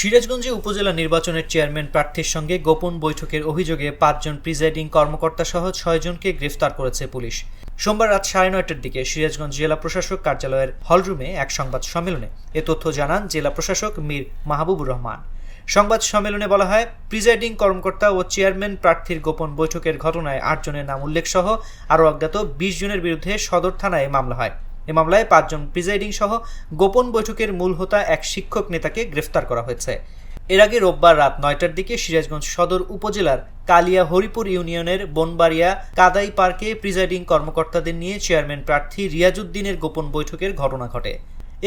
সিরাজগঞ্জে উপজেলা নির্বাচনের চেয়ারম্যান প্রার্থীর সঙ্গে গোপন বৈঠকের অভিযোগে পাঁচজন প্রিজাইডিং কর্মকর্তা সহ ছয়জনকে গ্রেফতার করেছে পুলিশ। সোমবার রাত সাড়ে নয়টার দিকে সিরাজগঞ্জ জেলা প্রশাসক কার্যালয়ের হলরুমে এক সংবাদ সম্মেলনে এ তথ্য জানান জেলা প্রশাসক মীর মাহবুবুর রহমান। সংবাদ সম্মেলনে বলা হয়, প্রিজাইডিং কর্মকর্তা ও চেয়ারম্যান প্রার্থীর গোপন বৈঠকের ঘটনায় আটজনের নাম উল্লেখ সহ আরও অজ্ঞাত বিশ জনের বিরুদ্ধে সদর থানায় মামলা হয়। এ মামলায় পাঁচজন প্রিজাইডিং সহ গোপন বৈঠকের মূল হোতা এক শিক্ষক নেতাকে গ্রেফতার করা হয়েছে। এর আগে রোববার রাত নয়টার দিকে সিরাজগঞ্জ সদর উপজেলার কালিয়া হরিপুর ইউনিয়নের বনবাড়িয়া কাদাই পার্কে প্রিজাইডিং কর্মকর্তাদের নিয়ে চেয়ারম্যান প্রার্থী রিয়াজুদ্দিনের গোপন বৈঠকের ঘটনা ঘটে।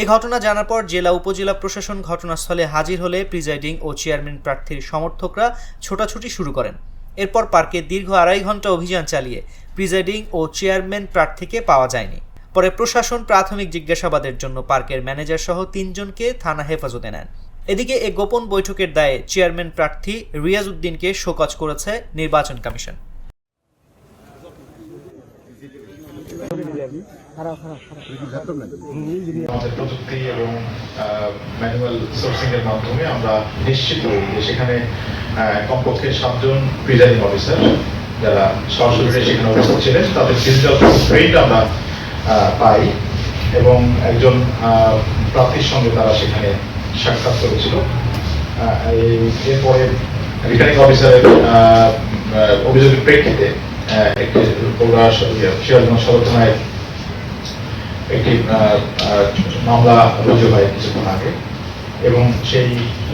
এ ঘটনা জানার পর জেলা উপজেলা প্রশাসন ঘটনাস্থলে হাজির হলে প্রিজাইডিং ও চেয়ারম্যান প্রার্থীর সমর্থকরা ছোটাছুটি শুরু করেন। এরপর পার্কে দীর্ঘ আড়াই ঘণ্টা অভিযান চালিয়ে প্রিজাইডিং ও চেয়ারম্যান প্রার্থীকে পাওয়া যায়নি। পরে প্রশাসন প্রাথমিক জিজ্ঞাসাবাদের জন্য পার্কের ম্যানেজার সহ তিনজনকে থানা হেফাজতে নেন। এদিকে এ গোপন বৈঠকের দায়ে চেয়ারম্যান প্রার্থী রিয়াজউদ্দিনকে শোকজ করেছে নির্বাচন কমিশন। প্রযুক্তি এবং ম্যানুয়াল সোর্সিং এর মাধ্যমে আমরা নিশ্চিত করি যে সেখানে কমপক্ষে সাতজন প্রিজাইডিং অফিসার যারা সরাসরি সেখানে উপস্থিত ছিলেন, তাদের ট্রেন্ড আমরা পাই এবং একজন প্রার্থীর সঙ্গে তারা সেখানে সাক্ষাৎ করেছিল। এরপরে রিটার্নিং অফিসারের অভিযোগের প্রেক্ষিতে একটি সিরাজগঞ্জ সদর একটি মামলা রুজু হয় কিছুক্ষণ আগে। এবং সেই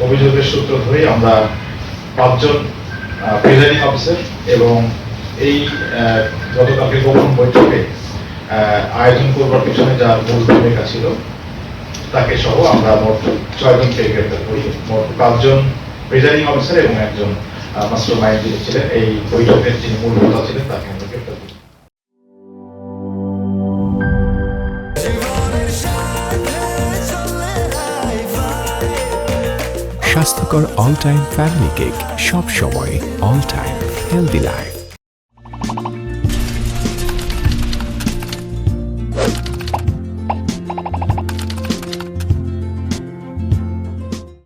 অভিযোগের সূত্র ধরেই আমরা পাঁচজন প্রিজাইডিং অফিসার এবং এই গতকালকে গোপন বৈঠকে আয়োজন করবার পিছনে যার মূল ভূমিকা ছিল, তাকে সহ আমরা মোট ছয়জনকে গ্রেপ্তার করি। মোট পাঁচজন প্রিজাইডিং অফিসার এবং একজন মাস্টার মাইন্ড যিনি ছিলেন, এই বৈঠকের যিনি মূল হোতা ছিলেন, তাকে আমরা গ্রেপ্তার করি। স্বাস্থ্যকর অল টাইম ফ্যামিলি কেক সব সময় অল টাইম হেলদি লাইফ